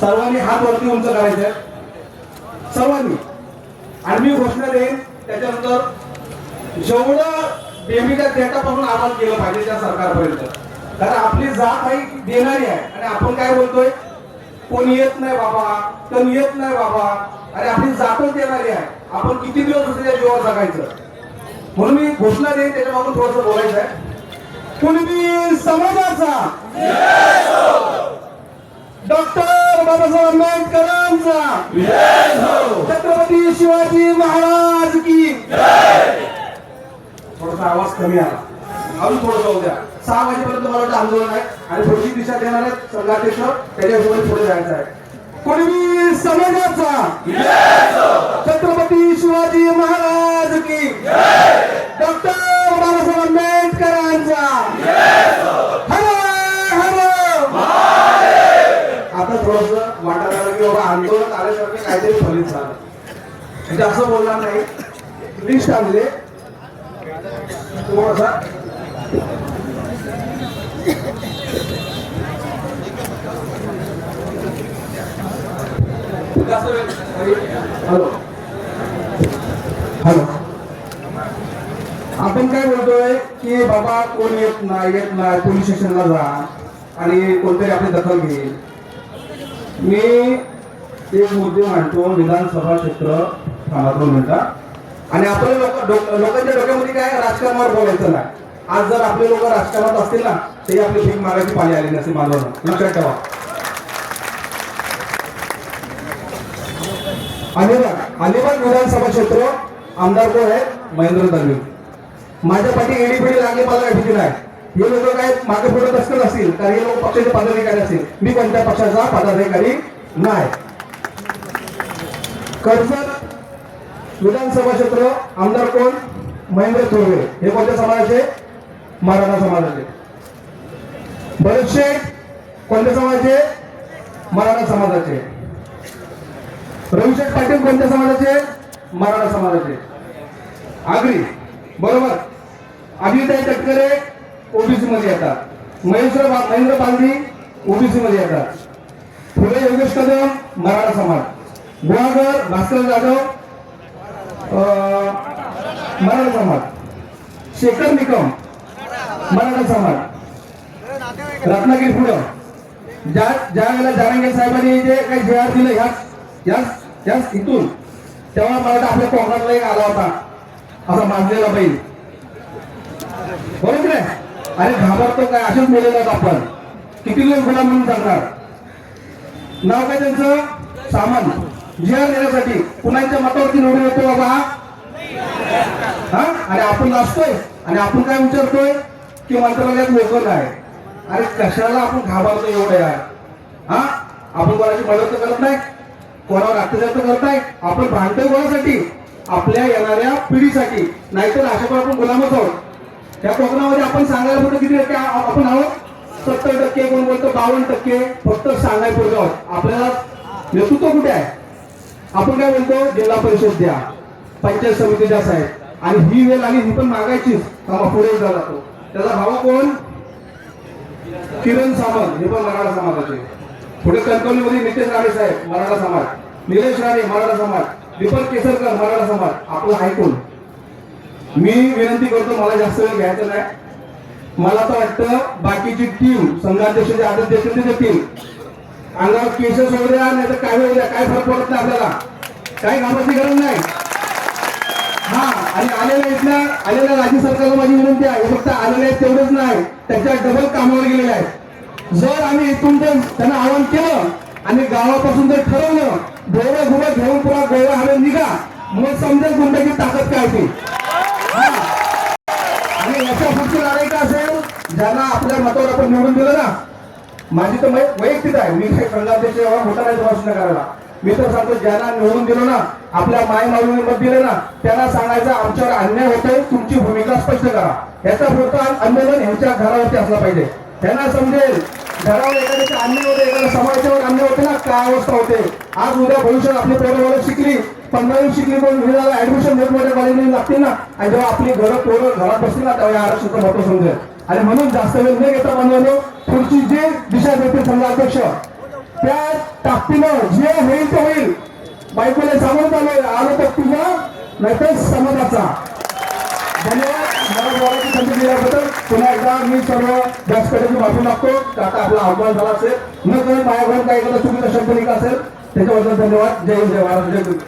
सर्वांनी हात वरती उंच करायचे सर्वांनी. आणि मी घोषणा देईन त्याच्यानंतर जेवढं बेबीच्या देटापासून आवाज केलं पाहिजे त्या सरकारपर्यंत. कारण आपली जात काही देणारी आहे. आणि आपण काय बोलतोय? कोणी येत नाही बाबा कोणी येत नाही बाबा. अरे आपली जातच देणारी आहे. आपण किती दिवस दुसऱ्या जीवावर जगायचं? म्हणून मी घोषणा देईन त्याच्या थोडस बोलायचं आहे कुणबी समाजाचा? डॉक्टर बाबासाहेब आंबेडकरांचा छत्रपती शिवाजी महाराज की. थोडासा आवाज कमी आला. अजून थोडस होऊ सहा वाजेपर्यंत मला वाटतं आंदोलन आहे. आणि पुढची दिशा देणार आहेत संघाध्यक्ष. त्याच्या हिशोबाने पुढे जायचं आहे. कुणबी समाजाचा. छत्रपती शिवाजी महाराज की डॉक्टर बाबासाहेब आंबेडकरांचा हर हर आता थोडस वाटायला लागलं की बाबा आंदोलन आल्यासारखं काहीतरी फलित झालं. म्हणजे असं बोलणार नाही. लिस्ट आणले. थोडासा हॅलो. हॅलो. आपण काय बोलतोय की बाबा कोण येत नाही येत नाही पोलीस स्टेशनला जा आणि कोणतरी आपली दखल घेईल. मी एक मुद्दे मांडतो विधानसभा क्षेत्र थांबा दोन आणि आपल्या लोक लोकांच्या डोक्यामध्ये काय राजकारणावर बोलायचं नाही. आज जर आपले लोक राजकारणात असतील ना ते आपले भीक मागायची पाणी आली नसेल माझं लक्षात ठेवा. अलिबाग अलिबाग विधानसभा क्षेत्र आमदार कोण आहे? महेंद्र दलवी माझ्या पाठी एडी पिढी लागली मला काही भीती नाही. हे लोक काय मागे पुढे दसकत असतील तर हे लोक पक्षाचे पदाधिकारी असतील. मी कोणत्या पक्षाचा पदाधिकारी नाही. कर्जत विधानसभा क्षेत्र आमदार कोण? महेंद्र थोरवे. हे कोणत्या समाजाचे? मराठा समाजाचे. बरेचसे कोणत्या समाजाचे? मराठा समाजाचे. रविशेठ पाटील कोणत्या समाजाचे? मराठा समाजाचे. आगरी. बरोबर? अभिताई तटकरे ओबीसी मध्ये येतात. महेश्वर महेंद्र पांढरी ओबीसी मध्ये येतात. फुले योगेश कदम मराठा समाज. गुहागर भास्कर जाधव अं, मराठा समाज. शेखर निकम मराठा समाज. रत्नागिरी पुढं. ज्या ज्या वेळेला जारांगे साहेबांनी जे काही जे दिलं ह्याच याच याच इथून तेव्हा मला आपल्या कोकणातला एक आला होता. असा माजलेला बैल. बरोबर आहे अरे घाबरतो काय? असेच बोललेलो आपण. किती लोक गुलाम म्हणून सांगणार नाव काय त्यांचं? सामान जी देण्यासाठी. कुणाच्या मतावरती निवडून येतो बाबा? हा? आणि आपण नाचतोय. आणि आपण काय विचारतोय? की मंत्रालयात लोक नाही अरे कशाला आपण घाबरतो एवढं यार? हा? आपण कोणाची मदत तर करत नाही. कोणावर अत्याचार तर करत आपण भांडतोय कोणासाठी? आपल्या येणाऱ्या पिढीसाठी. नाहीतर अशा पण आपण गुलामच आहोत. या प्रोग्राममध्ये आपण सांगायला पुढे किती टक्के आपण आहोत? सत्तर टक्के कोण बोलतो? बावन्न टक्के फक्त सांगायला पुढे आहोत. आपल्याला नेतृत्व कुठे आहे? आपण काय बोलतो? जिल्हा परिषद द्या. पंचायत समिती द्या साहेब. आणि ही वेळ आली ही पण मागायचीच. तेव्हा पुढे झाला जातो त्याचा भावा कोण? किरण सामंत. हे पण मराठा समाजाचे. पुढे कणकवलीमध्ये नितेश राणे साहेब मराठा समाज. निलेश राणे मराठा समाज. दीपक केसरकर मराठा समाज. आपलं ऐकून मी विनंती करतो मला जास्त वेळ घ्यायचा नाही. मला तर वाटतं बाकीची टीम संघाध्यक्ष आदर्श आदर देतील ते अंगावर केसेस वगैरे नाही तर काय वगैरे काय फरक पडत नाही आपल्याला. काही कामाची गरज नाही. हा आणि आलेल्या इथल्या आलेल्या राज्य सरकारला माझी विनंती आहे फक्त आलेले आहेत तेवढंच नाही त्यांच्या डबल कामावर गेलेले आहेत. जर आम्ही इथून ते त्यांना आवाहन केलं आणि गावापासून जर ठरवलं डोळे घुबे घेऊन पुरा गोवा हवे निघा मग समजेल गुंडाची ताकद काय ती. आणि याच्या पुढची लढाई का असेल? ज्यांना आपल्या मतावर आपण निवडून दिलं ना माझी तर वैयक्तिक आहे. मी काही संघाध्यक्ष मोठा नाही प्रश्न करायला. मी तर सांगतो ज्यांना निवडून दिलं ना आपल्या माय माऊलीने मत दिलं ना त्यांना सांगायचं आमच्यावर अन्याय होतोय तुमची भूमिका स्पष्ट करा. याचा होता आंदोलन यांच्या घरावरती असला पाहिजे. त्यांना समजेल घरावर एखाद्याचे अन्याय होते एखाद्या समाजावर अन्याय होते ना काय अवस्था होते. आज उद्या भविष्यात आपली पोरं शिकली पंधरावी शिकली पण मुलीला ऍडमिशन मोठमोठ्या कॉलेजमध्ये लागते ना. आणि जेव्हा आपली घरं पोरं घरात बसतील ना तेव्हा आरक्षणाचं महत्त्व समजेल. आणि म्हणून जास्त वेळ न घेता बनवलो पुढची जे दिशा देते समजा अध्यक्ष त्या ताकदीनं जे होईल ते होईल. बायकोला सांगून चालू आलो तर तुझा नाहीतर समाजाचा. धन्यवाद. मला बोलायची संधी दिल्याबद्दल पुन्हा एकदा मी सर्व व्यासपीठाची माफी मागतो. आता आपला आव्हान झाला असेल. न कळत माझ्याकडून काही एखादा चुकीचा शब्द निघा असेल त्याच्याबद्दल धन्यवाद. जय हिंद जय महाराज जय गुरु